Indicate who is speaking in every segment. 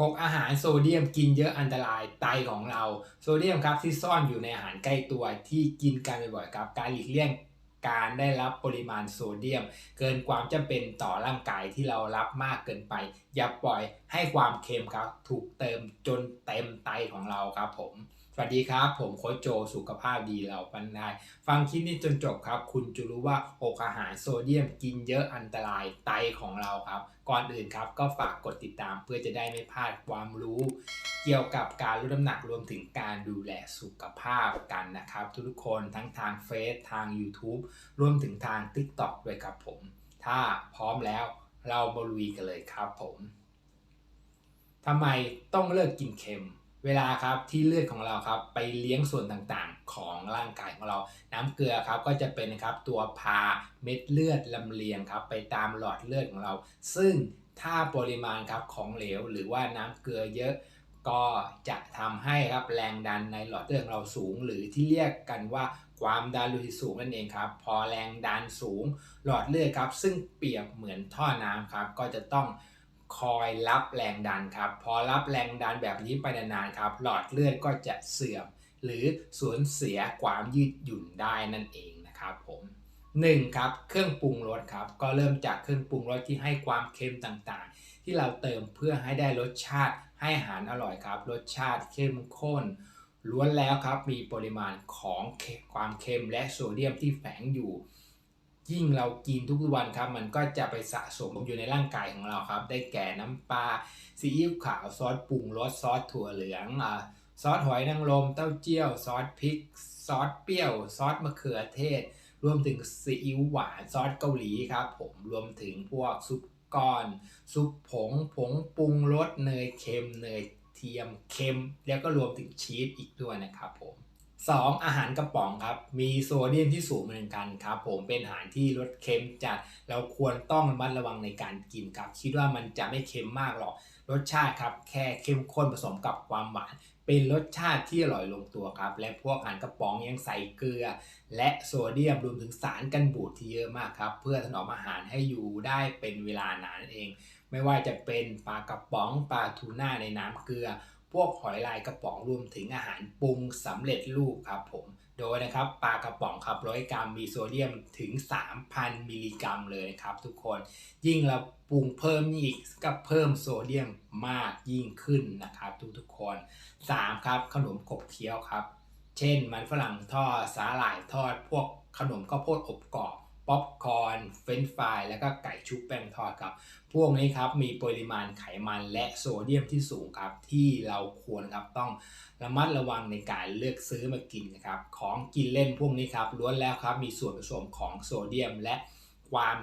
Speaker 1: 6 อาหารโซเดียมกินเยอะอันตรายไตของเราโซเดียมครับที่ซ่อนอยู่ในอาหารใกล้ตัวที่กินกันบ่อยๆครับการหลีกเลี่ยงการได้รับปริมาณโซเดียม เกินความจำเป็นต่อร่างกายที่เรารับมากเกินไป อย่าปล่อยให้ความเค็มครับ ถูกเติมจนเต็มไตของเราครับผม สวัสดีครับ ผมโค้ชโจสุขภาพดีเราปันได้ฟังคลิปนี้จนจบครับ คุณจะรู้ว่าอกอาหารโซเดียมกินเยอะอันตรายไตของเราครับ ก่อนอื่นครับ ก็ฝากกดติดตามเพื่อจะได้ไม่พลาดความรู้ เกี่ยวกับการลดน้ำหนักรวมถึงการดูแลสุขภาพกันนะครับ ทุกคนทั้งทางเฟซทาง YouTube รวมถึงทาง TikTok ด้วยครับผม ถ้าพร้อมแล้ว เรามาลุยกันเลยครับผมทำไมต้องเลิกกินเค็ม เวลาครับที่เลือดของเราครับไปเลี้ยงส่วนต่างๆ ของร่างกายของเรา น้ำเกลือครับก็จะเป็นครับตัวพาเม็ดเลือดลำเลียงครับไปตามหลอดเลือดของเรา ซึ่งถ้าปริมาณครับของเหลวหรือว่าน้ำเกลือเยอะก็จะทำให้ครับแรงดันในหลอดเลือดของเราสูง หรือที่เรียกกันว่า ความดันโลหิตสูงนั่นเองครับ พอแรงดันสูงหลอดเลือดครับ ซึ่งเปรียบเหมือนท่อน้ำครับ ก็จะต้องคอยรับแรงดันครับ พอรับแรงดันแบบนี้ไปนานๆครับ หลอดเลือดก็จะเสื่อม หรือสูญเสียความยืดหยุ่นได้นั่นเองนะครับผม 1. ครับ เครื่องปรุงรสครับ ก็เริ่มจากเครื่องปรุงรสที่ให้ความเค็มต่างๆ ที่เราเติมเพื่อให้ได้รสชาติให้อาหารอร่อยครับ รสชาติเข้มข้น ล้วนแล้วครับมีปริมาณของความเค็มและโซเดียมที่แฝงอยู่ ยิ่งเรากินทุกวันครับ มันก็จะไปสะสมอยู่ในร่างกายของเราครับ ได้แก่น้ำปลาซีอิ๊วขาวซอสปรุงรสซอสถั่วเหลืองอซอสหอยนางรมเต้าเจี้ยว ซอสพริก ซอสเปรี้ยว ซอสมะเขือเทศ รวมถึงซีอิ๊วหวานซอสเกาหลีครับผมรวมถึงพวกซุปก้อน ซุปผงผงปรุงรสเนยเค็มเนย ทียมเค็ม แล้วก็รวมถึงชีสอีกด้วยนะครับผม 2. อาหารกระป๋องครับ มีโซเดียมที่สูงเหมือนกันครับ ผมเป็นอาหารที่รสเค็มจัดเราควรต้องระมัดระวังในการกินครับ คิดว่ามันจะไม่เค็มมากหรอกรสชาติครับ แค่เข้มข้นผสมกับความหวาน เป็นรสชาติที่อร่อยลงตัวครับ และพวกอาหารกระป๋องยังใส่เกลือ และโซเดียมรวมถึงสารกันบูดที่เยอะมากครับ เพื่อถนอมอาหารให้อยู่ได้เป็นเวลานานนั่นเอง ไม่ว่าจะเป็นปลากระป๋องปลาทูน่าในน้ำเกลือ พวกหอยลายกระป๋องรวมถึงอาหารปรุงสำเร็จรูปครับผม โดยนะครับปลากระป๋องครับร้อยกรัมมีโซเดียมถึง 3,000 มิลลิกรัมเลยนะครับทุกคนยิ่งเราปรุงเพิ่มอีกก็เพิ่มโซเดียมมากยิ่งขึ้นนะครับทุกๆคน 3. ครับขนมขบเคี้ยวครับ เช่นมันฝรั่งทอดสาหร่ายทอดพวกขนมข้าวโพดอบกรอบ ป๊อปคอร์นเฟรนฟรายแล้วก็ไก่ชุบแป้งทอดครับ พวกนี้ครับมีปริมาณไขมันและโซเดียมที่สูงครับ ที่เราควรครับต้องระมัดระวังในการเลือกซื้อมากินนะครับ ของกินเล่นพวกนี้ครับล้วนแล้วครับมีส่วนผสมของโซเดียม และความ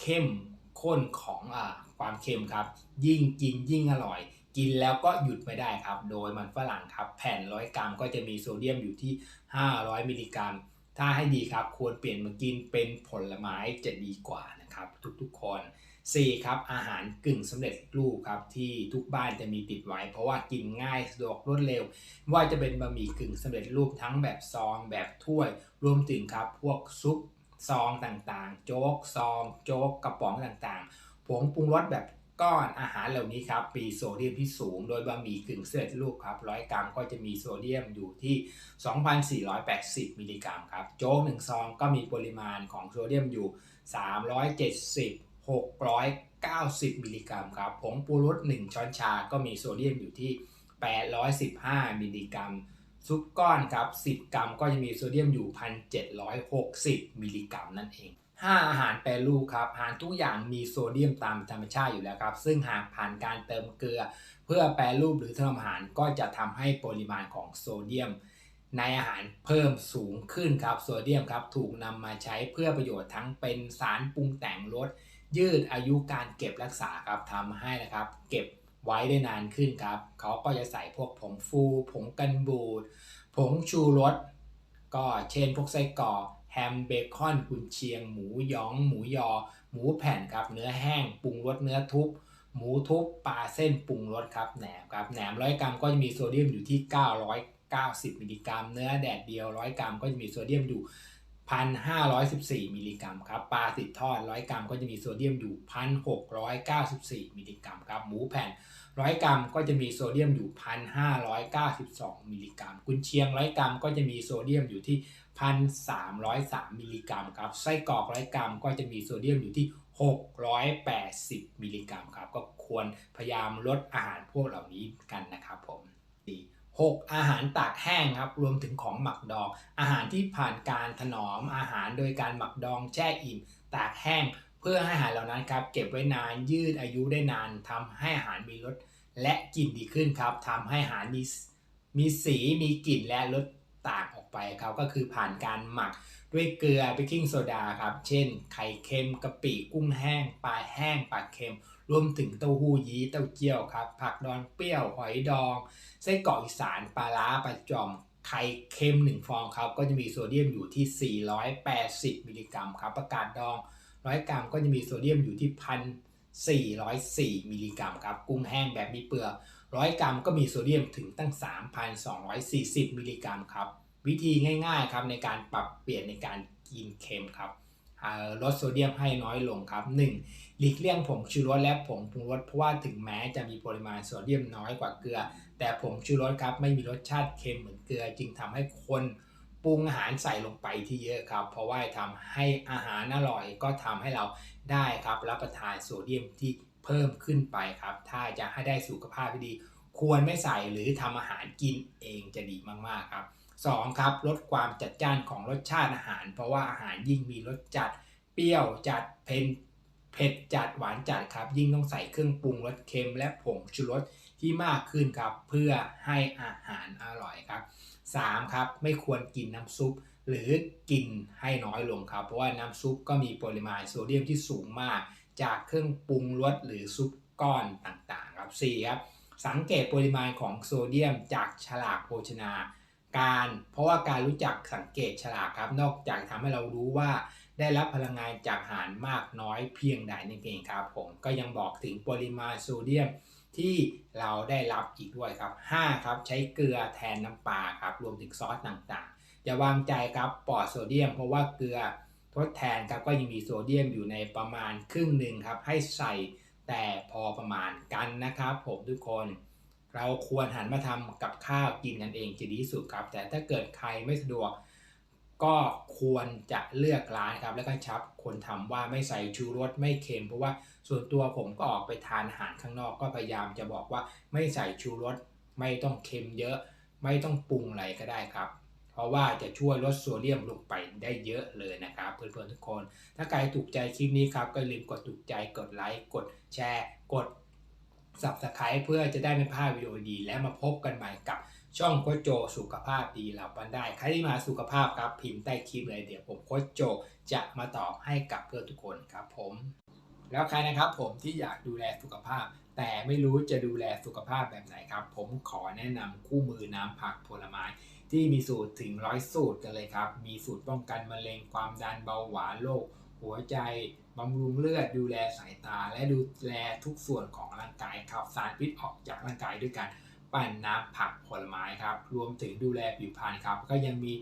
Speaker 1: เข้มข้นของอ่าความเค็มครับ ยิ่งกินยิ่งอร่อย กินแล้วก็หยุดไม่ได้ครับ โดยมันฝรั่งครับ แผ่นร้อยกรัมก็จะมีโซเดียมอยู่ที่ 500 มิลลิกรัม ถ้าให้ดีครับควรเปลี่ยนมากินเป็นผลไม้จะดีกว่านะครับทุกๆคน 4. ครับอาหารกึ่งสำเร็จรูปครับที่ทุกบ้านจะมีติดไว้ เพราะว่ากินง่ายสะดวกรวดเร็ว ว่าจะเป็นบะหมี่กึ่งสำเร็จรูปทั้งแบบซองแบบถ้วย รวมถึงครับพวกซุปซองต่างๆ โจ๊กซอง โจ๊กกระป๋องต่างๆผงปรุงรสแบบ ก้อนอาหารเหล่านี้ครับมีโซเดียมที่สูง โดยบะหมี่กึ่งสำเร็จรูปครับร้อยกรัมก็จะมีโซเดียมอยู่ที่ 2,480 มิลลิกรัมครับ โจ๊ก1ซองก็มีปริมาณของโซเดียมอยู่ 370 690 มิลลิกรัมครับผงปูรส1ช้อนชา ก็มีโซเดียมอยู่ที่ 815 มิลลิกรัมซุปก้อนครับ 10 กรัมก็จะมีโซเดียมอยู่ 1,760 มิลลิกรัมนั่นเอง 5 อาหารแปรรูปครับอาหารทุกอย่างมีโซเดียมตามธรรมชาติอยู่แล้วครับ ซึ่งหากผ่านการเติมเกลือ เพื่อแปรรูปหรือทำอาหารก็จะทำให้ปริมาณของโซเดียม ในอาหารเพิ่มสูงขึ้นครับโซเดียมครับถูกนำมาใช้เพื่อประโยชน์ทั้งเป็นสารปรุงแต่งรสยืดอายุการเก็บรักษาครับทำให้นะครับ เก็บไว้ได้นานขึ้นครับ เขาก็จะใส่พวกผงฟู ผงกันบูด ผงชูรส ก็เช่นพวกไส้กรอก แฮมเบคอนกุนเชียง หมูยอง หมูยอ หมูแผ่นครับ เนื้อแห้งปรุงรสเนื้อทุบ หมูทุบปลาเส้นปรุงรสครับแหนมครับแหนมร้อยกรัมก็จะมีโซเดียมอยู่ที่ 990 มิลลิกรัม เนื้อแดดเดียวร้อยกรัมก็จะมีโซเดียมอยู่ 1,514 มิลลิกรัมครับ ปลาติดทอด 100 กรัมก็จะมีโซเดียมอยู่ 1,694 มิลลิกรัมครับ หมูแผ่น 100 กรัมก็จะมีโซเดียมอยู่ 1,592 มิลลิกรัม กุนเชียง 100 กรัมก็จะมีโซเดียมอยู่ที่ 1,303 มิลลิกรัมครับ ไส้กรอก 100 กรัมก็จะมีโซเดียมอยู่ที่ 680 มิลลิกรัมครับ ก็ควรพยายามลดอาหารพวกเหล่านี้กันนะครับผมดี 6. อาหารตากแห้งครับรวมถึงของหมักดอง อาหารที่ผ่านการถนอมอาหารโดยการหมักดองแช่อิ่ม ตากแห้ง เพื่อให้อาหารเหล่านั้นครับเก็บไว้นานยืดอายุได้นานทำให้อาหารมีรสและกลิ่นดีขึ้นครับทำให้อาหารมีมีสีมีกลิ่นและรส ต่างออกไปครับก็คือผ่านการหมักด้วยเกลือเบกกิ้งโซดาครับเช่น ไข่เค็มกะปิกุ้งแห้งปลาแห้งปลาเค็ม รวมถึงเต้าหู้ยี้เต้าเจี้ยวครับ ผักดองเปรี้ยวหอยดองไส้กรอกอีสานปลาล้าปลาจอมไข่เค็ม 1 ฟองครับ ก็จะมีโซเดียมอยู่ที่ 480 มิลลิกรัมครับประกาศดอง 100 กรัมก็จะมีโซเดียมอยู่ที่ 1,404 มิลลิกรัมครับ กุ้งแห้งแบบมีเปลือก 100 กรัมก็มีโซเดียมถึงตั้ง 3,240 มิลลิกรัมครับ วิธีง่ายๆครับในการปรับเปลี่ยนในการกินเค็มครับลดโซเดียมให้น้อยลงครับ 1. หลีกเลี่ยงผงชูรสและผงปรุงรสเพราะว่าถึงแม้จะมีปริมาณโซเดียมน้อยกว่าเกลือ แต่ผงชูรสครับไม่มีรสชาติเค็มเหมือนเกลือ จึงทำให้คนปรุงอาหารใส่ลงไปที่เยอะครับ เพราะว่าทำให้อาหารอร่อยก็ทำให้เราได้ครับรับประทานโซเดียมที่ เพิ่มขึ้นไปครับ ถ้าจะให้ได้สุขภาพที่ดี ควรไม่ใส่หรือทำอาหารกินเองจะดีมากๆครับ 2. ครับลดความจัดจ้านของรสชาติอาหาร เพราะว่าอาหารยิ่งมีรสจัดเปรี้ยวจัดเผ็ดเผ็ดจัดหวานจัดครับ ยิ่งต้องใส่เครื่องปรุงรสเค็มและผงชูรสที่มากขึ้นครับเพื่อให้อาหารอร่อยครับ 3. ครับไม่ควรกินน้ำซุป หรือกินให้น้อยลงครับ เพราะว่าน้ำซุปก็มีปริมาณโซเดียมที่สูงมาก จากเครื่องปรุงรสหรือซุปก้อนต่างๆครับ 4. ครับ สังเกตปริมาณของโซเดียมจากฉลากโภชนาการ เพราะว่าการรู้จักสังเกตฉลากครับ นอกจากทำให้เรารู้ว่าได้รับพลังงานจากอาหารมากน้อยเพียงใดนั่นเองครับผมก็ยังบอกถึงปริมาณโซเดียมที่เราได้รับอีกด้วยครับ 5. ครับ ใช้เกลือแทนน้ำปลาครับ รวมถึงซอสต่างๆ อย่าวางใจครับปลอดโซเดียม เพราะว่าเกลือ ทดแทนครับก็ยังมีโซเดียมอยู่ในประมาณครึ่งหนึ่งครับให้ใส่แต่พอประมาณกันนะครับผมทุกคน เราควรหันมาทำกับข้าวกินกันเองจะดีที่สุดครับ แต่ถ้าเกิดใครไม่สะดวก ก็ควรจะเลือกร้านครับแล้วก็ชับคนทำว่าไม่ใส่ชูรสไม่เค็มเพราะว่าส่วนตัวผมก็ออกไปทานอาหารข้างนอกก็พยายามจะบอกว่าไม่ใส่ชูรสไม่ต้องเค็มเยอะ ไม่ต้องปรุงอะไรก็ได้ครับ เพราะว่าจะช่วยลดโซเดียมลงไปได้เยอะเลยนะครับเพื่อนๆทุกคน ถ้าใครถูกใจคลิปนี้ครับก็ลืมกดถูกใจกดไลค์กดแชร์กด subscribe เพื่อจะได้ไม่พลาดวิดีโอดี และมาพบกันใหม่กับช่องโคชโจสุขภาพดีเหล่าบันได้ ใครที่มาสุขภาพครับพิมพ์ใต้คลิปเลยเดี๋ยวผมโคชโจจะมาตอบให้กับเพื่อนทุกคนครับผมแล้วใครนะครับผมที่อยากดูแลสุขภาพ แต่ไม่รู้จะดูแลสุขภาพแบบไหนครับ ผมขอแนะนำคู่มือน้ำผักผลไม้ ที่มีสูตรถึงร้อยสูตรกันเลยครับ มีสูตรป้องกันมะเร็งความดันเบาหวานโรคหัวใจบำรุงเลือดดูแลสายตา และดูแลทุกส่วนของร่างกายขับสารพิษออกจากร่างกายด้วยกันปั่นน้ำผักผลไม้ครับ รวมถึงดูแลผิวพรรณครับ ก็ยังมี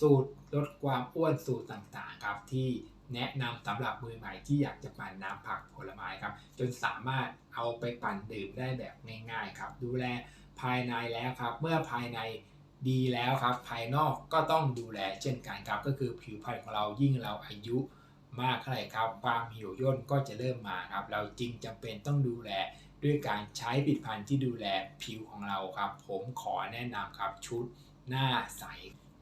Speaker 1: สูตรลดความอ้วนสูตรต่างๆครับ ที่แนะนำสำหรับมือใหม่ที่อยากจะปั่นน้ำผักผลไม้ครับ จนสามารถเอาไปปั่นดื่มได้แบบง่าย ๆ ครับ ดูแลภายในแล้วครับ เมื่อภายใน ดีแล้วครับ ภายนอกก็ต้องดูแลเช่นกันครับ ก็คือผิวพรรณของเรายิ่งเราอายุมากเท่าไหร่ครับ ความหิวย่นก็จะเริ่มมาครับ เราจริงจำเป็นต้องดูแลด้วยการใช้ผลิตภัณฑ์ที่ดูแลผิวของเราครับ ผมขอแนะนำครับชุดหน้าใส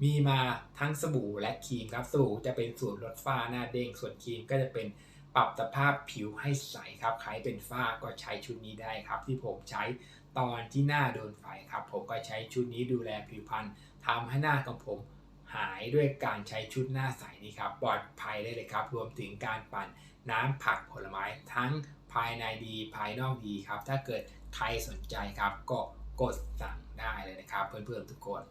Speaker 1: มีมาทั้งสบู่และครีมครับ สบู่จะเป็นสูตรลดฝ้าหน้าเด้ง ส่วนครีมก็จะเป็นปรับสภาพผิวให้ใสครับ ใครเป็นฝ้าก็ใช้ชุดนี้ได้ครับ ที่ผมใช้ ตอนที่หน้าโดนไฟครับ ผมก็ใช้ชุดนี้ดูแลผิวพรรณทำให้หน้าของผมหายด้วยการใช้ชุดหน้าใสนี้ครับปลอดภัยได้เลยครับ รวมถึงการปั่นน้ำผักผลไม้ทั้งภายในดีภายนอกดีครับ ถ้าเกิดใครสนใจครับก็กดสั่งได้เลยนะครับ เพื่อนๆทุกคน